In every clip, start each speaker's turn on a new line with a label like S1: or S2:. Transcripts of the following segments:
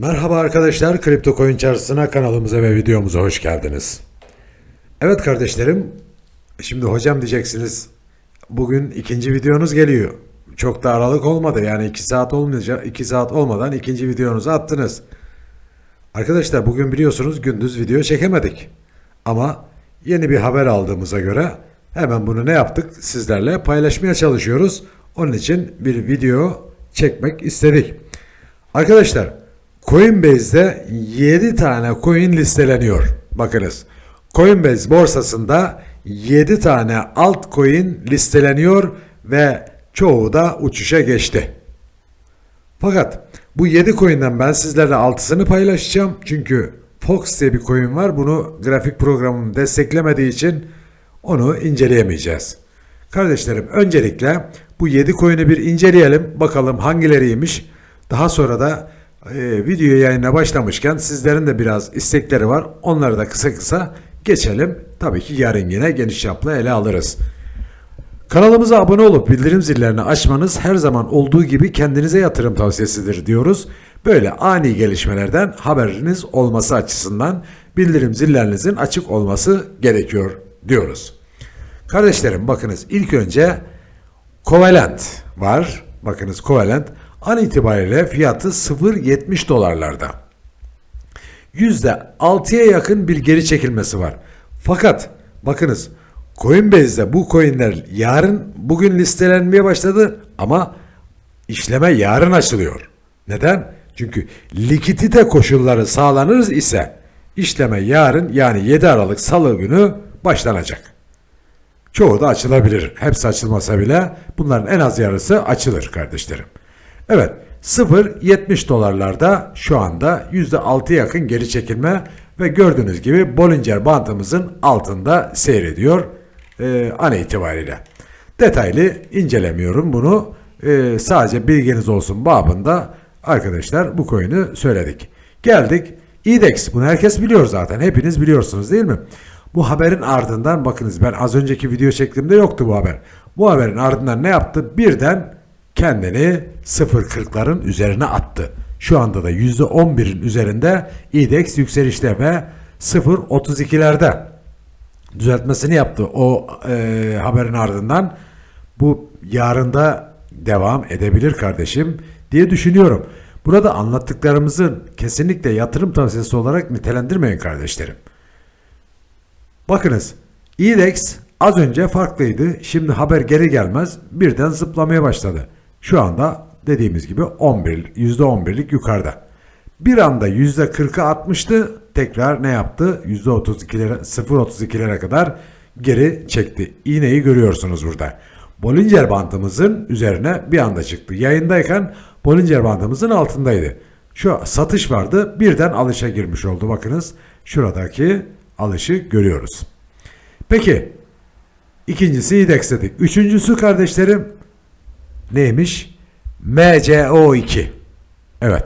S1: Merhaba arkadaşlar, Kripto Coin Çarşısı'na kanalımıza ve videomuza hoş geldiniz. Evet kardeşlerim, şimdi hocam diyeceksiniz, bugün ikinci videonuz geliyor. Çok da aralık olmadı yani 2 saat olmayacak, 2 saat olmadan ikinci videonuzu attınız. Arkadaşlar bugün biliyorsunuz gündüz video çekemedik. Ama yeni bir haber aldığımıza göre hemen bunu ne yaptık? Sizlerle paylaşmaya çalışıyoruz. Onun için bir video çekmek istedik. Arkadaşlar Coinbase'de 7 tane coin listeleniyor. Bakınız. Coinbase borsasında 7 tane altcoin listeleniyor ve çoğu da uçuşa geçti. Fakat bu 7 coin'den ben sizlerle 6'sını paylaşacağım. Çünkü Fox diye bir coin var. Bunu grafik programım desteklemediği için onu inceleyemeyeceğiz. Kardeşlerim öncelikle bu 7 coin'i bir inceleyelim. Bakalım hangileriymiş. Daha sonra da e, video yayına başlamışken sizlerin de biraz istekleri var. Onları da kısa kısa geçelim. Tabii ki yarın yine geniş çaplı ele alırız. Kanalımıza abone olup bildirim zillerini açmanız her zaman olduğu gibi kendinize yatırım tavsiyesidir diyoruz. Böyle ani gelişmelerden haberiniz olması açısından bildirim zillerinizin açık olması gerekiyor diyoruz. Kardeşlerim bakınız ilk önce Covalent var. Bakınız Covalent an itibariyle fiyatı 0.70 dolarlarda. %6'ya yakın bir geri çekilmesi var. Fakat bakınız Coinbase'de bu coinler yarın bugün listelenmeye başladı ama işleme yarın açılıyor. Neden? Çünkü likidite koşulları sağlanır ise işleme yarın yani 7 Aralık Salı günü başlanacak. Çoğu da açılabilir. Hepsi açılmasa bile bunların en az yarısı açılır kardeşlerim. Evet 0.70 dolarlarda şu anda %6 yakın geri çekilme ve gördüğünüz gibi Bollinger bandımızın altında seyrediyor e, an itibariyle. Detaylı incelemiyorum bunu. E, sadece bilginiz olsun babında arkadaşlar bu coin'i söyledik. Geldik IDEX bunu herkes biliyor zaten hepiniz biliyorsunuz değil mi? Bu haberin ardından bakınız ben az önceki video çektiğimde yoktu bu haber. Bu haberin ardından ne yaptı? Birden kendini 0.40'ların üzerine attı. Şu anda da %11'in üzerinde IDEX yükselişte ve 0.32'lerde düzeltmesini yaptı o e, haberin ardından. Bu yarında devam edebilir kardeşim diye düşünüyorum. Burada anlattıklarımızın kesinlikle yatırım tavsiyesi olarak nitelendirmeyin kardeşlerim. Bakınız IDEX az önce farklıydı. Şimdi haber geri gelmez birden zıplamaya başladı. Şu anda dediğimiz gibi 11, %11'lik yukarıda. Bir anda %40'a atmıştı. Tekrar ne yaptı? %32'lere 0.32'lere kadar geri çekti. İğneyi görüyorsunuz burada. Bollinger bandımızın üzerine bir anda çıktı. Yayındayken Bollinger bandımızın altındaydı. Şu satış vardı. Birden alışa girmiş oldu. Bakınız şuradaki alışı görüyoruz. Peki ikincisi IDEX dedik. Üçüncüsü kardeşlerim neymiş? MCO2. Evet.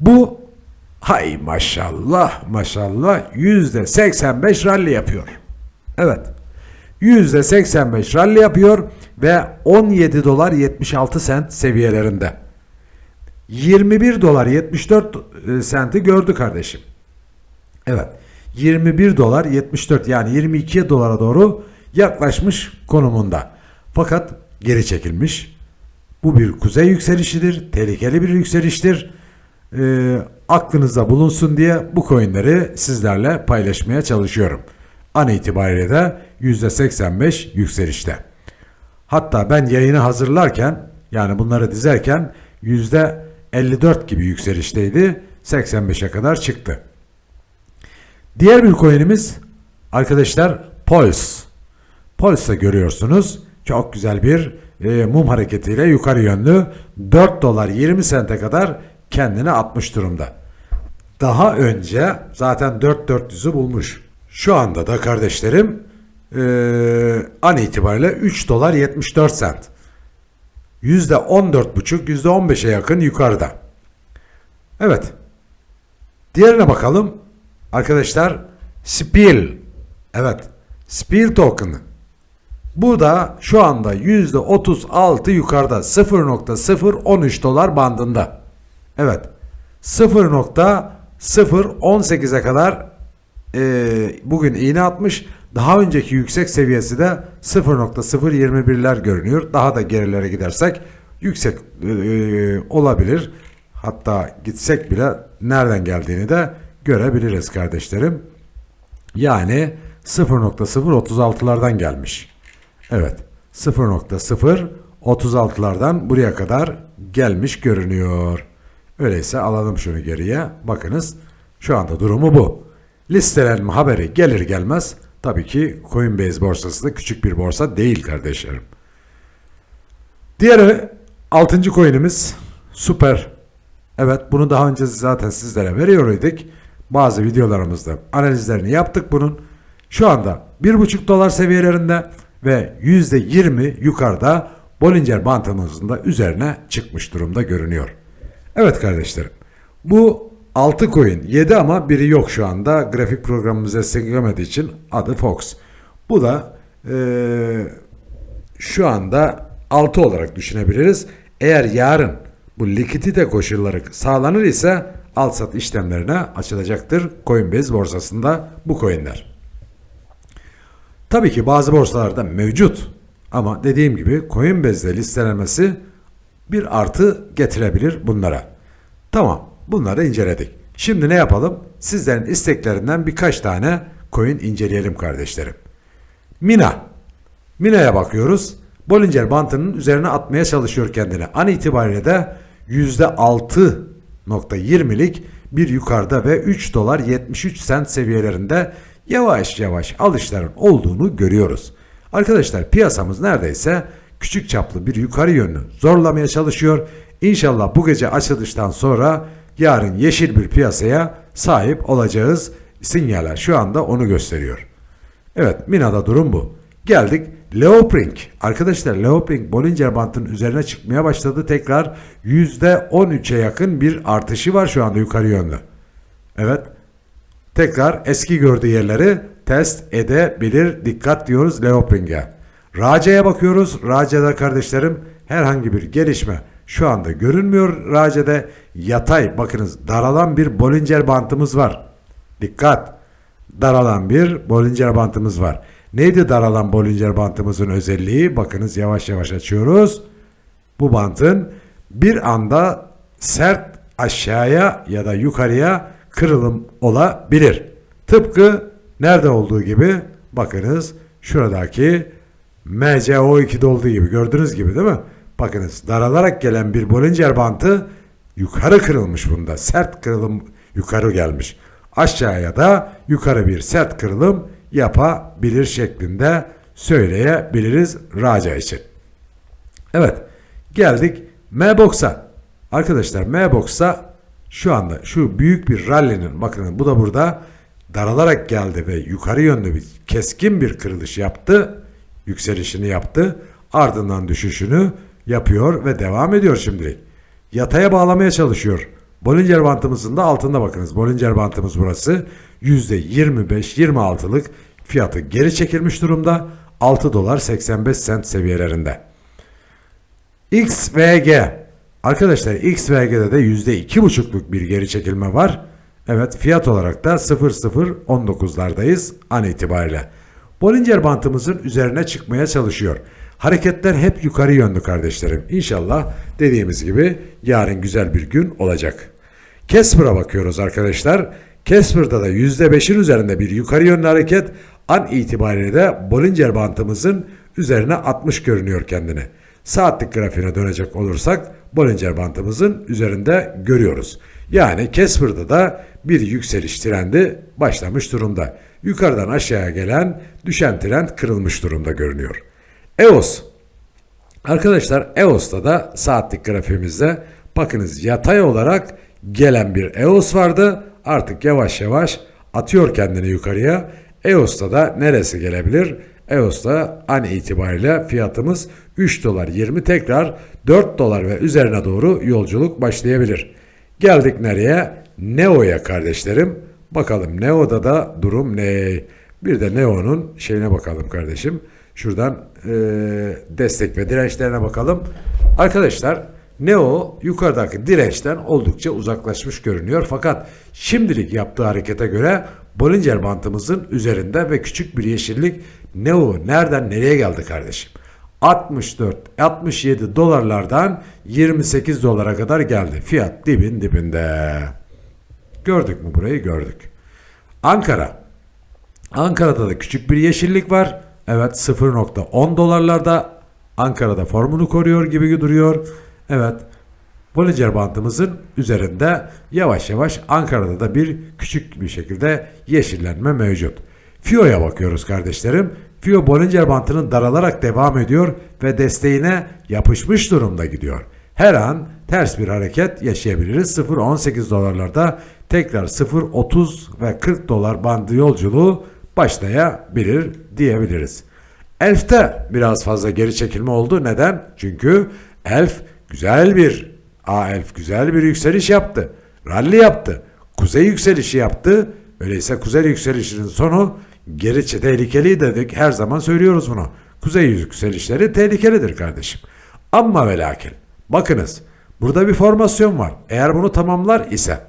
S1: Bu hay maşallah maşallah yüzde 85 rally yapıyor. Evet. Yüzde 85 rally yapıyor ve 17 dolar 76 sent seviyelerinde. 21 dolar 74 senti gördü kardeşim. Evet. 21 dolar 74 yani 22 dolara doğru yaklaşmış konumunda. Fakat geri çekilmiş. Bu bir kuzey yükselişidir. Tehlikeli bir yükseliştir. Ee, aklınızda bulunsun diye bu coinleri sizlerle paylaşmaya çalışıyorum. An itibariyle de %85 yükselişte. Hatta ben yayını hazırlarken yani bunları dizerken %54 gibi yükselişteydi. 85'e kadar çıktı. Diğer bir coin'imiz arkadaşlar Pulse. Pulse'da görüyorsunuz. Çok güzel bir e, mum hareketiyle yukarı yönlü 4 dolar 20 sente kadar kendini atmış durumda. Daha önce zaten 4400'ü bulmuş. Şu anda da kardeşlerim e, an itibariyle 3 dolar 74 sent. %14,5 %15'e yakın yukarıda. Evet. Diğerine bakalım. Arkadaşlar Spill. Evet. Spill token. Bu da şu anda %36 yukarıda 0.013 dolar bandında. Evet. 0.018'e kadar e, bugün iğne atmış. Daha önceki yüksek seviyesi de 0.021'ler görünüyor. Daha da gerilere gidersek yüksek e, e, olabilir. Hatta gitsek bile nereden geldiğini de görebiliriz kardeşlerim. Yani 0.036'lardan gelmiş. Evet 0.036'lardan buraya kadar gelmiş görünüyor. Öyleyse alalım şunu geriye. Bakınız şu anda durumu bu. Listelenme haberi gelir gelmez tabii ki Coinbase borsası da küçük bir borsa değil kardeşlerim. Diğeri 6. coin'imiz Super. Evet bunu daha önce zaten sizlere veriyorduk. Bazı videolarımızda analizlerini yaptık bunun. Şu anda 1,5 dolar seviyelerinde ve %20 yukarıda Bollinger Bandımızın da üzerine çıkmış durumda görünüyor. Evet kardeşlerim. Bu 6 coin 7 ama biri yok şu anda. Grafik programımız desteklemediği için adı Fox. Bu da eee, şu anda 6 olarak düşünebiliriz. Eğer yarın bu likidite koşulları sağlanır ise al sat işlemlerine açılacaktır Coinbase borsasında bu coinler. Tabii ki bazı borsalarda mevcut ama dediğim gibi Coinbase'de listelenmesi bir artı getirebilir bunlara. Tamam bunları inceledik. Şimdi ne yapalım? Sizlerin isteklerinden birkaç tane coin inceleyelim kardeşlerim. Mina. Mina'ya bakıyoruz. Bollinger Bandının üzerine atmaya çalışıyor kendini. An itibariyle de %6.20'lik bir yukarıda ve 3 dolar 73 sent seviyelerinde yavaş yavaş alışların olduğunu görüyoruz. Arkadaşlar piyasamız neredeyse küçük çaplı bir yukarı yönlü zorlamaya çalışıyor. İnşallah bu gece açılıştan sonra yarın yeşil bir piyasaya sahip olacağız. Sinyaller şu anda onu gösteriyor. Evet Mina'da durum bu. Geldik Leoprink. Arkadaşlar Leoprink Bollinger Band'ın üzerine çıkmaya başladı. Tekrar %13'e yakın bir artışı var şu anda yukarı yönlü. Evet. Tekrar eski gördüğü yerleri test edebilir. Dikkat diyoruz Leoprink'e. Raca'ya bakıyoruz. Raca'da kardeşlerim herhangi bir gelişme şu anda görünmüyor. Raca'da yatay bakınız daralan bir Bollinger Band'ımız var. Dikkat daralan bir Bollinger bantımız var. Neydi daralan Bollinger bantımızın özelliği? Bakınız yavaş yavaş açıyoruz. Bu bantın bir anda sert aşağıya ya da yukarıya kırılım olabilir. Tıpkı nerede olduğu gibi bakınız şuradaki MCO2'de olduğu gibi gördüğünüz gibi değil mi? Bakınız daralarak gelen bir Bollinger bantı yukarı kırılmış bunda. Sert kırılım yukarı gelmiş. Aşağıya da yukarı bir sert kırılım yapabilir şeklinde söyleyebiliriz Raca için. Evet geldik M-Box'a. Arkadaşlar M-Box'a şu anda şu büyük bir rally'nin bakın bu da burada daralarak geldi ve yukarı yönlü bir keskin bir kırılış yaptı. Yükselişini yaptı. Ardından düşüşünü yapıyor ve devam ediyor şimdilik. Yataya bağlamaya çalışıyor. Bollinger bantımızın da altında bakınız. Bollinger bantımız burası. %25-26'lık fiyatı geri çekilmiş durumda. 6 dolar 85 sent seviyelerinde. XVG Arkadaşlar XVG'de de %2,5'luk bir geri çekilme var. Evet fiyat olarak da 0019'lardayız an itibariyle. Bollinger bantımızın üzerine çıkmaya çalışıyor. Hareketler hep yukarı yönlü kardeşlerim. İnşallah dediğimiz gibi yarın güzel bir gün olacak. Casper'a bakıyoruz arkadaşlar. Casper'da da %5'in üzerinde bir yukarı yönlü hareket an itibariyle de Bollinger bantımızın üzerine 60 görünüyor kendini. Saatlik grafiğine dönecek olursak Bollinger bantımızın üzerinde görüyoruz. Yani Casper'da da bir yükseliş trendi başlamış durumda. Yukarıdan aşağıya gelen düşen trend kırılmış durumda görünüyor. EOS Arkadaşlar EOS'ta da saatlik grafiğimizde bakınız yatay olarak gelen bir EOS vardı. Artık yavaş yavaş atıyor kendini yukarıya. EOS'ta da neresi gelebilir? EOS'ta an itibariyle fiyatımız 3 dolar 20 tekrar 4 dolar ve üzerine doğru yolculuk başlayabilir. Geldik nereye? Neo'ya kardeşlerim. Bakalım Neo'da da durum ne? Bir de Neo'nun şeyine bakalım kardeşim. Şuradan e, destek ve dirençlerine bakalım. Arkadaşlar Neo yukarıdaki dirençten oldukça uzaklaşmış görünüyor fakat şimdilik yaptığı harekete göre Bollinger bantımızın üzerinde ve küçük bir yeşillik Neo nereden nereye geldi kardeşim? 64 67 dolarlardan 28 dolara kadar geldi. Fiyat dibin dibinde. Gördük mü burayı? Gördük. Ankara. Ankara'da da küçük bir yeşillik var. Evet 0.10 dolarlarda Ankara'da formunu koruyor gibi duruyor. Evet Bollinger bantımızın üzerinde yavaş yavaş Ankara'da da bir küçük bir şekilde yeşillenme mevcut. FIO'ya bakıyoruz kardeşlerim. FIO Bollinger bantının daralarak devam ediyor ve desteğine yapışmış durumda gidiyor. Her an ters bir hareket yaşayabiliriz. 0.18 dolarlarda tekrar 0.30 ve 40 dolar bandı yolculuğu başlayabilir diyebiliriz. Elf'te biraz fazla geri çekilme oldu. Neden? Çünkü Elf güzel bir A Elf güzel bir yükseliş yaptı. Rally yaptı. Kuzey yükselişi yaptı. Öyleyse kuzey yükselişinin sonu geri tehlikeli dedik. Her zaman söylüyoruz bunu. Kuzey yükselişleri tehlikelidir kardeşim. Ama ve lakin bakınız burada bir formasyon var. Eğer bunu tamamlar ise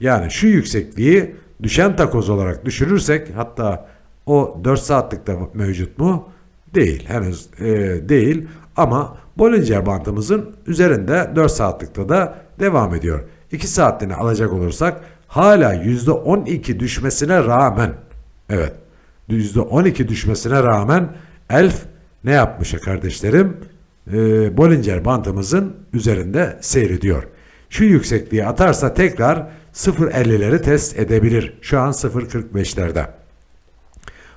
S1: yani şu yüksekliği düşen takoz olarak düşürürsek hatta o 4 saatlikte mevcut mu? Değil. Henüz e, değil. Ama Bollinger bantımızın üzerinde 4 saatlikte de devam ediyor. 2 saatliğini alacak olursak hala %12 düşmesine rağmen evet %12 düşmesine rağmen Elf ne yapmış ya kardeşlerim? E, Bollinger bantımızın üzerinde seyrediyor. Şu yüksekliği atarsa tekrar 0.50'leri test edebilir. Şu an 0.45'lerde.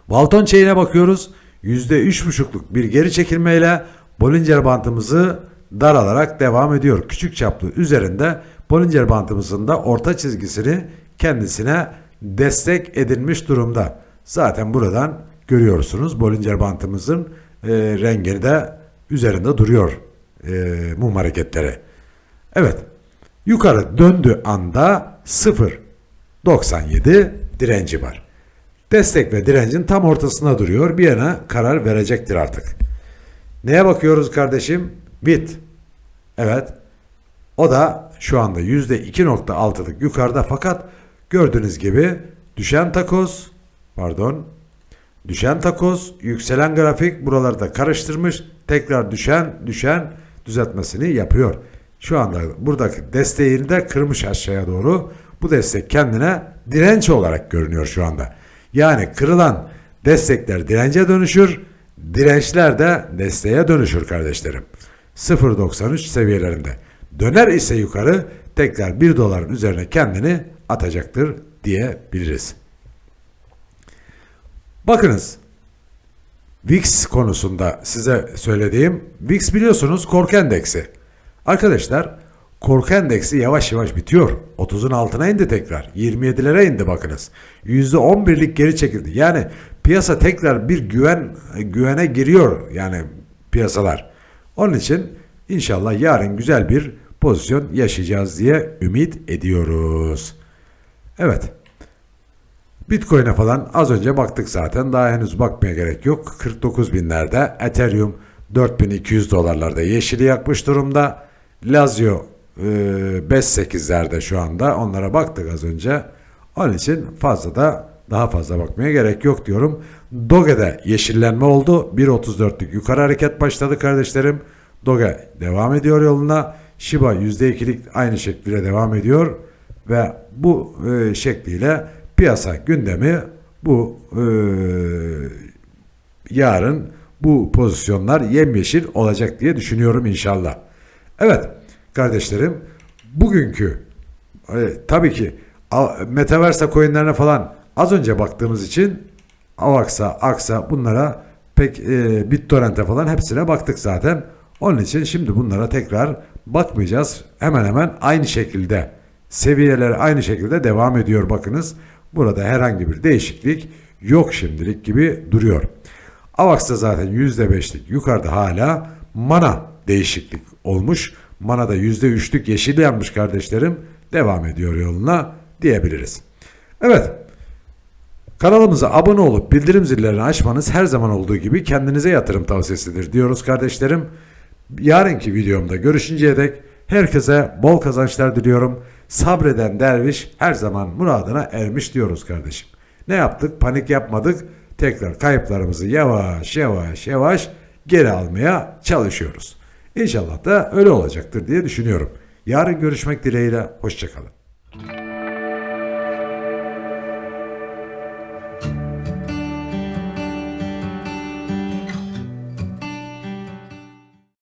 S1: Walton chain'e bakıyoruz. %3.5'luk bir geri çekilmeyle Bollinger bantımızı daralarak devam ediyor. Küçük çaplı üzerinde Bollinger bantımızın da orta çizgisini kendisine destek edilmiş durumda. Zaten buradan görüyorsunuz Bollinger bantımızın e, rengi de üzerinde duruyor e, mum hareketleri. Evet yukarı döndüğü anda 0.97 direnci var. Destek ve direncin tam ortasına duruyor. Bir yana karar verecektir artık. Neye bakıyoruz kardeşim? Bit. Evet. O da şu anda %2.6'lık yukarıda fakat gördüğünüz gibi düşen takoz pardon düşen takoz yükselen grafik buralarda karıştırmış tekrar düşen düşen düzeltmesini yapıyor. Şu anda buradaki desteğini de kırmış aşağıya doğru. Bu destek kendine direnç olarak görünüyor şu anda. Yani kırılan destekler dirence dönüşür, dirençler de desteğe dönüşür kardeşlerim. 0.93 seviyelerinde. Döner ise yukarı tekrar 1 doların üzerine kendini atacaktır diyebiliriz. Bakınız VIX konusunda size söylediğim VIX biliyorsunuz korku endeksi. Arkadaşlar korku endeksi yavaş yavaş bitiyor. 30'un altına indi tekrar. 27'lere indi bakınız. %11'lik geri çekildi. Yani piyasa tekrar bir güven güvene giriyor yani piyasalar. Onun için inşallah yarın güzel bir pozisyon yaşayacağız diye ümit ediyoruz. Evet. Bitcoin'e falan az önce baktık zaten. Daha henüz bakmaya gerek yok. 49 binlerde. Ethereum 4200 dolarlarda yeşili yakmış durumda. Lazio e, 5.8'lerde şu anda. Onlara baktık az önce. Onun için fazla da daha fazla bakmaya gerek yok diyorum. Doge'de yeşillenme oldu. 1.34'lük yukarı hareket başladı kardeşlerim. Doge devam ediyor yoluna. Shiba %2'lik aynı şekilde devam ediyor. Ve bu e, şekliyle piyasa gündemi bu e, yarın bu pozisyonlar yemyeşil olacak diye düşünüyorum inşallah. Evet kardeşlerim bugünkü e, tabii ki Metaverse coinlerine falan az önce baktığımız için Avax'a, Aksa bunlara pek e, BitTorrent'e falan hepsine baktık zaten. Onun için şimdi bunlara tekrar bakmayacağız. Hemen hemen aynı şekilde seviyeler aynı şekilde devam ediyor bakınız. Burada herhangi bir değişiklik yok şimdilik gibi duruyor. Avax'ta zaten %5'lik yukarıda hala mana değişiklik olmuş. Mana da %3'lük yeşil yanmış kardeşlerim. Devam ediyor yoluna diyebiliriz. Evet. Kanalımıza abone olup bildirim zillerini açmanız her zaman olduğu gibi kendinize yatırım tavsiyesidir diyoruz kardeşlerim. Yarınki videomda görüşünceye dek Herkese bol kazançlar diliyorum. Sabreden derviş her zaman muradına ermiş diyoruz kardeşim. Ne yaptık? Panik yapmadık. Tekrar kayıplarımızı yavaş yavaş yavaş geri almaya çalışıyoruz. İnşallah da öyle olacaktır diye düşünüyorum. Yarın görüşmek dileğiyle. Hoşçakalın.